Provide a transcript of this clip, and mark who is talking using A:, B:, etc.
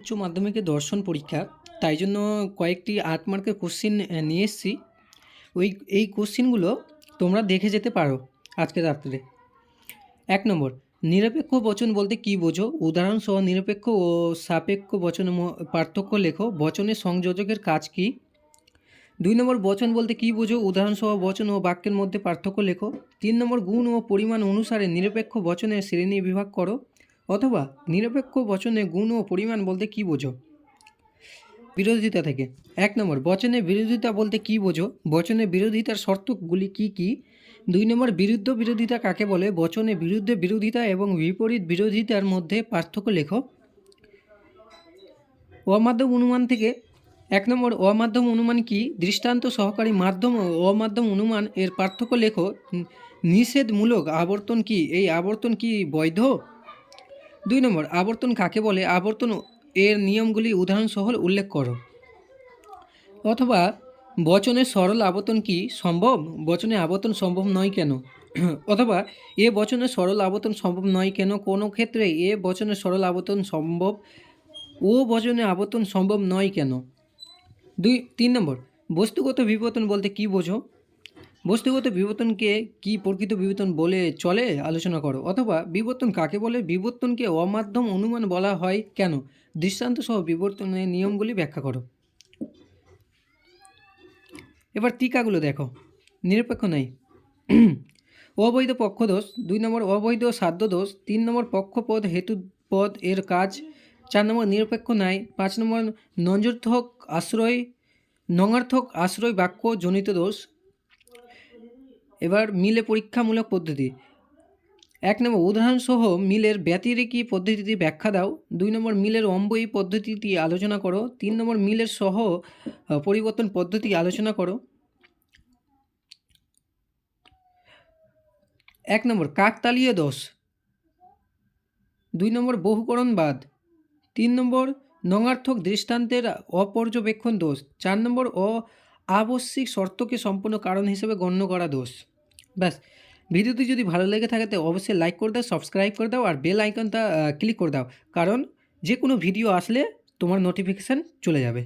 A: উচ্চ মাধ্যমিকের দর্শন পরীক্ষা। তাই জন্য কয়েকটি আট মার্কের কোশ্চিন নিয়ে এসেছি। ওই, এই কোশ্চিনগুলো তোমরা দেখে যেতে পারো আজকে রাত্রে। এক নম্বর, নিরপেক্ষ বচন বলতে কী বোঝো? উদাহরণসহ নিরপেক্ষ ও সাপেক্ষ বচনের ম- পার্থক্য লেখো। বচনের সংযোজকের কাজ কী? দুই নম্বর, বচন বলতে কী বোঝো? উদাহরণসহ বচন ও বাক্যের মধ্যে পার্থক্য লেখো। তিন নম্বর, গুণ ও পরিমাণ অনুসারে নিরপেক্ষ বচনের শ্রেণি বিভাগ করো। অথবা নিরপেক্ষ বচনে গুণ ও পরিমাণ বলতে কী বোঝো? বিরোধিতা থেকে। এক নম্বর বচনে বিরোধিতা বলতে কী বোঝো? বচনে বিরোধিতার শর্তগুলি কী কী? দুই নম্বর, বিরুদ্ধ বিরোধিতা কাকে বলে? বচনে বিরুদ্ধে বিরোধিতা এবং বিপরীত বিরোধিতার মধ্যে পার্থক্য লেখো। অমাধ্যম অনুমান থেকে। এক নম্বর, অমাধ্যম অনুমান কি? দৃষ্টান্ত সহকারী মাধ্যম ও অমাধ্যম অনুমান এর পার্থক্য লেখো। নিষেধমূলক আবর্তন কি? এই আবর্তন কি বৈধ? দুই নম্বর, আবর্তন কাকে বলে? আবর্তন এর নিয়মগুলি উদাহরণসহ উল্লেখ করো। অথবা, বচনের সরল আবর্তন কি সম্ভব? বচনে আবর্তন সম্ভব নয় কেন? অথবা, এ বচনের সরল আবর্তন সম্ভব নয় কেন? কোনো ক্ষেত্রে এ বচনের সরল আবর্তন সম্ভব, ও বচনে আবর্তন সম্ভব নয় কেন? দুই, তিন নম্বর, বস্তুগত বিবর্তন বলতে কি বোঝো? বস্তুগত বিবর্তনকে কি প্রকৃত বিবর্তন বলে চলে? আলোচনা করো। অথবা বিবর্তন কাকে বলে? বিবর্তনকে অমাধ্যম অনুমান বলা হয় কেন? দৃষ্টান্ত সহ বিবর্তনের নিয়মগুলি ব্যাখ্যা করো। এবার টিকাগুলো দেখো। নিরপেক্ষ নাই অবৈধ পক্ষদোষ, দুই নম্বর অবৈধ সাধ্য দোষ তিন নম্বর পক্ষপদ হেতুপদ এর কাজ, চার নম্বর নিরপেক্ষ নাই পাঁচ নম্বর নঞ্জর্থক আশ্রয়, নঙার্থক আশ্রয় বাক্য জনিত দোষ এবার মিলে পরীক্ষামূলক পদ্ধতি। এক নম্বর, উদাহরণসহ মিলের ব্যতিরেকি পদ্ধতিটি ব্যাখ্যা দাও। দুই নম্বর, মিলের অম্বয়ী পদ্ধতিটি আলোচনা করো। তিন নম্বর, মিলের সহ পরিবর্তন পদ্ধতি আলোচনা করো। এক নম্বর, কাকতালীয় দোষ। দুই নম্বর, বহুকরণবাদ। তিন নম্বর, নঙার্থক দৃষ্টান্তের অপর্যবেক্ষণ দোষ। চার নম্বর অ আবশ্যিক শর্তকে সম্পূর্ণ কারণ হিসেবে গণ্য করা দোষ। ব্যাস। ভিডিওটি যদি ভালো লেগে থাকে তো অবশ্যই লাইক করে দাও সাবস্ক্রাইব করে দাও আর বেল আইকনটা ক্লিক করে দাও। কারণ যে কোনো ভিডিও আসলে তোমার নোটিফিকেশান চলে যাবে।